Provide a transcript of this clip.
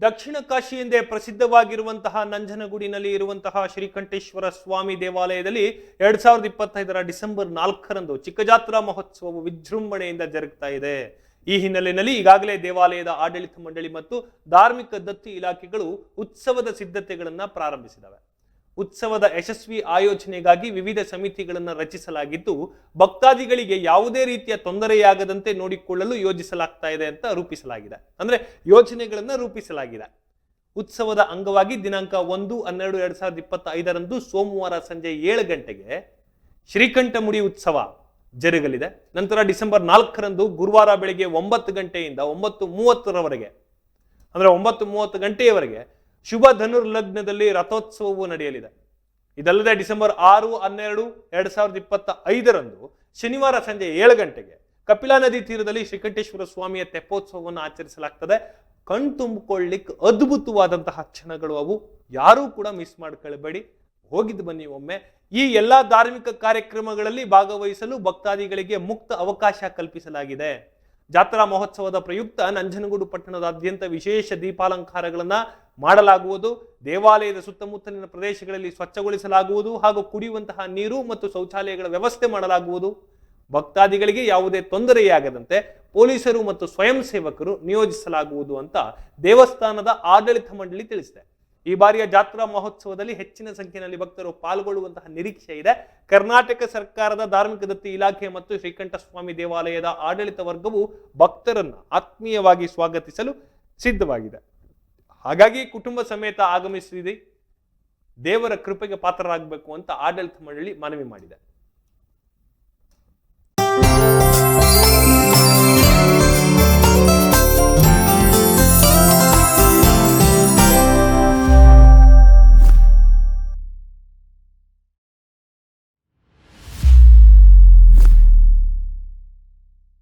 ದಕ್ಷಿಣ ಕಾಶಿ ಎಂದೇ ಪ್ರಸಿದ್ಧವಾಗಿರುವಂತಹ ನಂಜನಗೂಡಿನಲ್ಲಿ ಇರುವಂತಹ ಶ್ರೀಕಂಠೇಶ್ವರ ಸ್ವಾಮಿ ದೇವಾಲಯದಲ್ಲಿ ಎರಡ್ ಸಾವಿರದ ಇಪ್ಪತ್ತೈದರ ಡಿಸೆಂಬರ್ ನಾಲ್ಕರಂದು ಚಿಕ್ಕಜಾತ್ರಾ ಮಹೋತ್ಸವವು ವಿಜೃಂಭಣೆಯಿಂದ ಜರುಗ್ತಾ ಇದೆ. ಈ ಹಿನ್ನೆಲೆಯಲ್ಲಿ ಈಗಾಗಲೇ ದೇವಾಲಯದ ಆಡಳಿತ ಮಂಡಳಿ ಮತ್ತು ಧಾರ್ಮಿಕ ದತ್ತಿ ಇಲಾಖೆಗಳು ಉತ್ಸವದ ಸಿದ್ಧತೆಗಳನ್ನ ಪ್ರಾರಂಭಿಸಿದವೆ. ಉತ್ಸವದ ಯಶಸ್ವಿ ಆಯೋಜನೆಗಾಗಿ ವಿವಿಧ ಸಮಿತಿಗಳನ್ನು ರಚಿಸಲಾಗಿದ್ದು, ಭಕ್ತಾದಿಗಳಿಗೆ ಯಾವುದೇ ರೀತಿಯ ತೊಂದರೆಯಾಗದಂತೆ ನೋಡಿಕೊಳ್ಳಲು ಯೋಜಿಸಲಾಗ್ತಾ ಇದೆ ಅಂತ ರೂಪಿಸಲಾಗಿದೆ. ಅಂದ್ರೆ ಯೋಜನೆಗಳನ್ನು ರೂಪಿಸಲಾಗಿದೆ. ಉತ್ಸವದ ಅಂಗವಾಗಿ ದಿನಾಂಕ ಒಂದು ಹನ್ನೆರಡು ಎರಡ್ ಸಾವಿರದ ಇಪ್ಪತ್ತೈದರಂದು ಸೋಮವಾರ ಸಂಜೆ ಏಳು ಗಂಟೆಗೆ ಶ್ರೀಕಂಠಮುಡಿ ಉತ್ಸವ ಜರುಗಲಿದೆ. ನಂತರ ಡಿಸೆಂಬರ್ ನಾಲ್ಕರಂದು ಗುರುವಾರ ಬೆಳಗ್ಗೆ ಒಂಬತ್ತು ಗಂಟೆಯಿಂದ ಒಂಬತ್ತು ಮೂವತ್ತರವರೆಗೆ, ಅಂದ್ರೆ ಒಂಬತ್ತು ಮೂವತ್ತು ಗಂಟೆಯವರೆಗೆ ಶುಭ ಧನುರ್ಲಗ್ನದಲ್ಲಿ ರಥೋತ್ಸವವು ನಡೆಯಲಿದೆ. ಇದಲ್ಲದೆ ಡಿಸೆಂಬರ್ ಆರು, ಹನ್ನೆರಡು, ಎರಡ್ ಸಾವಿರದ ಇಪ್ಪತ್ತ ಐದರಂದು ಶನಿವಾರ ಸಂಜೆ ಏಳು ಗಂಟೆಗೆ ಕಪಿಲಾ ನದಿ ತೀರದಲ್ಲಿ ಶ್ರೀಕಂಠೇಶ್ವರ ಸ್ವಾಮಿಯ ತೆಪ್ಪೋತ್ಸವವನ್ನು ಆಚರಿಸಲಾಗ್ತದೆ. ಕಣ್ ತುಂಬಿಕೊಳ್ಳಿಕ್ಕೆ ಅದ್ಭುತವಾದಂತಹ ಕ್ಷಣಗಳು ಅವು. ಯಾರೂ ಕೂಡ ಮಿಸ್ ಮಾಡ್ಕೊಳ್ಬೇಡಿ. ಹೋಗಿದ್ದು ಬನ್ನಿ ಒಮ್ಮೆ. ಈ ಎಲ್ಲಾ ಧಾರ್ಮಿಕ ಕಾರ್ಯಕ್ರಮಗಳಲ್ಲಿ ಭಾಗವಹಿಸಲು ಭಕ್ತಾದಿಗಳಿಗೆ ಮುಕ್ತ ಅವಕಾಶ ಕಲ್ಪಿಸಲಾಗಿದೆ. ಜಾತ್ರಾ ಮಹೋತ್ಸವದ ಪ್ರಯುಕ್ತ ನಂಜನಗೂಡು ಪಟ್ಟಣದಾದ್ಯಂತ ವಿಶೇಷ ದೀಪಾಲಂಕಾರಗಳನ್ನು ಮಾಡಲಾಗುವುದು. ದೇವಾಲಯದ ಸುತ್ತಮುತ್ತಲಿನ ಪ್ರದೇಶಗಳಲ್ಲಿ ಸ್ವಚ್ಛಗೊಳಿಸಲಾಗುವುದು ಹಾಗೂ ಕುಡಿಯುವಂತಹ ನೀರು ಮತ್ತು ಶೌಚಾಲಯಗಳ ವ್ಯವಸ್ಥೆ ಮಾಡಲಾಗುವುದು. ಭಕ್ತಾದಿಗಳಿಗೆ ಯಾವುದೇ ತೊಂದರೆಯಾಗದಂತೆ ಪೊಲೀಸರು ಮತ್ತು ಸ್ವಯಂ ಸೇವಕರು ನಿಯೋಜಿಸಲಾಗುವುದು ಅಂತ ದೇವಸ್ಥಾನದ ಆಡಳಿತ ಮಂಡಳಿ ತಿಳಿಸಿದೆ. ಈ ಬಾರಿಯ ಜಾತ್ರಾ ಮಹೋತ್ಸವದಲ್ಲಿ ಹೆಚ್ಚಿನ ಸಂಖ್ಯೆಯಲ್ಲಿ ಭಕ್ತರು ಪಾಲ್ಗೊಳ್ಳುವಂತಹ ನಿರೀಕ್ಷೆ ಇದೆ. ಕರ್ನಾಟಕ ಸರ್ಕಾರದ ಧಾರ್ಮಿಕ ದತ್ತಿ ಇಲಾಖೆ ಮತ್ತು ಶ್ರೀಕಂಠಸ್ವಾಮಿ ದೇವಾಲಯದ ಆಡಳಿತ ವರ್ಗವು ಭಕ್ತರನ್ನು ಆತ್ಮೀಯವಾಗಿ ಸ್ವಾಗತಿಸಲು ಸಿದ್ಧವಾಗಿದೆ. ಹಾಗಾಗಿ ಕುಟುಂಬ ಸಮೇತ ಆಗಮಿಸಿದೆ ದೇವರ ಕೃಪೆಗೆ ಪಾತ್ರರಾಗಬೇಕು ಅಂತ ಆಡಳಿತ ಮಂಡಳಿ ಮನವಿ ಮಾಡಿದೆ.